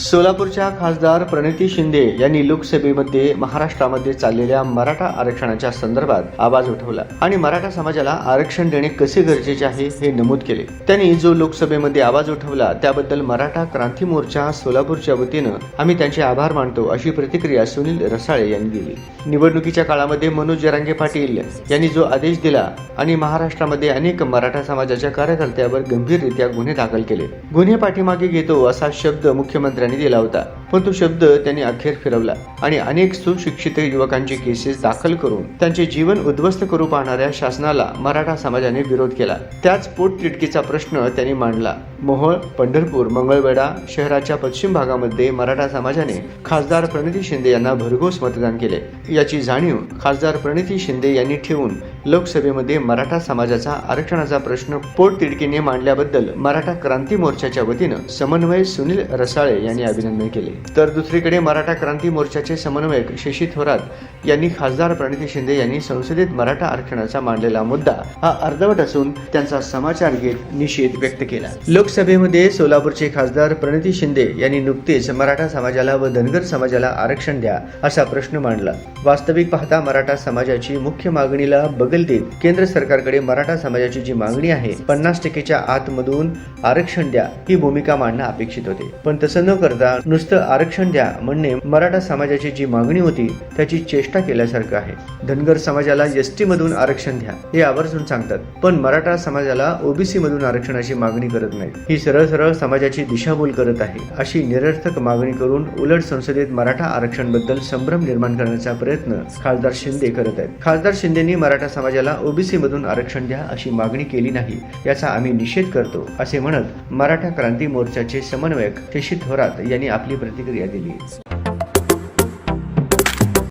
सोलापूरच्या खासदार प्रणिती शिंदे यांनी लोकसभेमध्ये महाराष्ट्रामध्ये चाललेल्या मराठा आरक्षणाच्या संदर्भात आवाज उठवला आणि मराठा समाजाला आरक्षण देणे कसे गरजेचे आहे हे नमूद केले. त्यांनी जो लोकसभेमध्ये आवाज उठवला त्याबद्दल मराठा क्रांती मोर्चा सोलापूरच्या वतीनं आम्ही त्यांचे आभार मानतो अशी प्रतिक्रिया सुनील रसाळे यांनी दिली. निवडणुकीच्या काळामध्ये मनोज जरांगे पाटील यांनी जो आदेश दिला आणि महाराष्ट्रामध्ये अनेक मराठा समाजाच्या कार्यकर्त्यावर गंभीररित्या गुन्हे दाखल केले. गुन्हे पाठीमागे घेतो असा शब्द मुख्यमंत्र्यांनी दिला होता. पण तो शब्द त्यांनी अखेर फिरवला आणि अनेक सुशिक्षित युवकांचे केसेस दाखल करून त्यांचे जीवन उद्ध्वस्त करू पाहणाऱ्या शासनाला मराठा समाजाने विरोध केला. त्याच पोटतिडकीचा प्रश्न त्यांनी मांडला. मोहोळ पंढरपूर मंगळवेढा शहराच्या पश्चिम भागामध्ये मराठा समाजाने खासदार प्रणिती शिंदे यांना भरघोस मतदान केले. याची जाणीव खासदार प्रणिती शिंदे यांनी ठेवून लोकसभेमध्ये मराठा समाजाचा आरक्षणाचा प्रश्न पोटतिडकीने मांडल्याबद्दल मराठा क्रांती मोर्चाच्या वतीनं समन्वय सुनील रसाळे यांनी अभिनंदन केले. तर दुसरीकडे मराठा क्रांती मोर्चाचे समन्वयक शशी थोरात यांनी खासदार प्रणिती शिंदे यांनी संसदेत मराठा आरक्षणाचा मांडलेला मुद्दा हा अर्धवट असून त्यांचा समाचार घेत निषेध व्यक्त केला. लोकसभेमध्ये सोलापूरचे खासदार प्रणिती शिंदे यांनी नुकतेच मराठा समाजाला व धनगर समाजाला आरक्षण द्या असा प्रश्न मांडला. वास्तविक पाहता मराठा समाजाची मुख्य मागणीला बघ देत केंद्र सरकारकडे मराठा समाजाची जी मागणी आहे पन्नास टक्केच्या आतमधून आरक्षण द्या ही भूमिका मांडणं अपेक्षित होते. पण तसं न करता नुसतं आरक्षण द्या म्हणणे मराठा समाजाची जी मागणी होती त्याची चेष्टा केल्यासारखं आहे. धनगर समाजाला एस टी मधून आरक्षण द्या हे आवर्जून सांगतात. पण मराठा समाजाला ओबीसी मधून आरक्षणाची मागणी करत नाही. ही सरळ सरळ समाजाची दिशाभूल करत आहे अशी निरर्थक मागणी करून उलट संसदेत मराठा आरक्षणबद्दल संभ्रम निर्माण करण्याचा प्रयत्न खासदार शिंदे करत आहेत. खासदार शिंदेनी मराठा समाजाला ओबीसीमधून आरक्षण द्या अशी मागणी केली नाही याचा आम्ही निषेध करतो असे म्हणत मराठा क्रांती मोर्चाचे समन्वयक शशी थोरात यांनी आपली प्रतिक्रिया दिली.